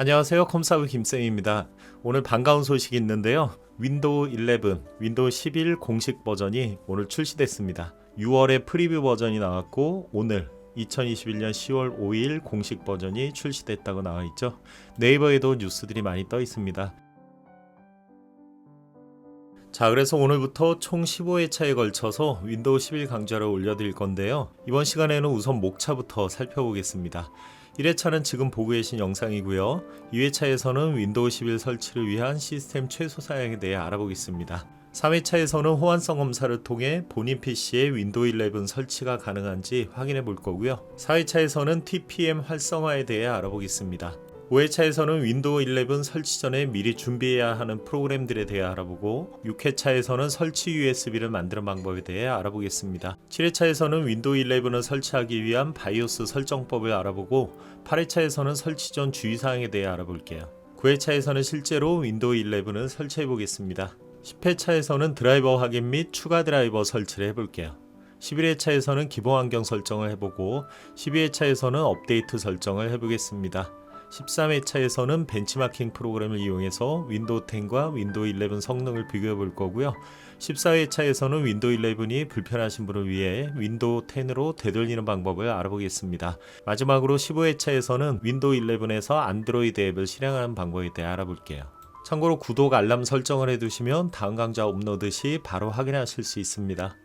안녕하세요. 컴사브 김쌤입니다. 오늘 반가운 소식이 있는데요. 윈도우 11, 윈도우 11 공식 버전이 오늘 출시됐습니다. 6월에 프리뷰 버전이 나왔고 오늘 2021년 10월 5일 공식 버전이 출시됐다고 나와 있죠. 네이버에도 뉴스들이 많이 떠 있습니다. 자, 그래서 오늘부터 총 15회차에 걸쳐서 윈도우 11 강좌를 올려드릴 건데요. 이번 시간에는 우선 목차부터 살펴보겠습니다. 1회차는 지금 보고 계신 영상이고요. 2회차에서는 윈도우 11 설치를 위한 시스템 최소 사양에 대해 알아보겠습니다. 3회차에서는 호환성 검사를 통해 본인 PC에 윈도우 11 설치가 가능한지 확인해 볼 거고요. 4회차에서는 TPM 활성화에 대해 알아보겠습니다. 5회차에서는 윈도우 11 설치 전에 미리 준비해야 하는 프로그램들에 대해 알아보고 6회차에서는 설치 USB를 만드는 방법에 대해 알아보겠습니다. 7회차에서는 윈도우 11을 설치하기 위한 바이오스 설정법을 알아보고 8회차에서는 설치 전 주의사항에 대해 알아볼게요. 9회차에서는 실제로 윈도우 11을 설치해 보겠습니다. 10회차에서는 드라이버 확인 및 추가 드라이버 설치를 해볼게요. 11회차에서는 기본 환경 설정을 해보고 12회차에서는 업데이트 설정을 해보겠습니다. 13회차에서는 벤치마킹 프로그램을 이용해서 윈도우 10과 윈도우 11 성능을 비교해 볼 거고요. 14회차에서는 윈도우 11이 불편하신 분을 위해 윈도우 10으로 되돌리는 방법을 알아보겠습니다. 마지막으로 15회차에서는 윈도우 11에서 안드로이드 앱을 실행하는 방법에 대해 알아볼게요. 참고로 구독 알람 설정을 해두시면 다음 강좌 업로드 시 바로 확인하실 수 있습니다.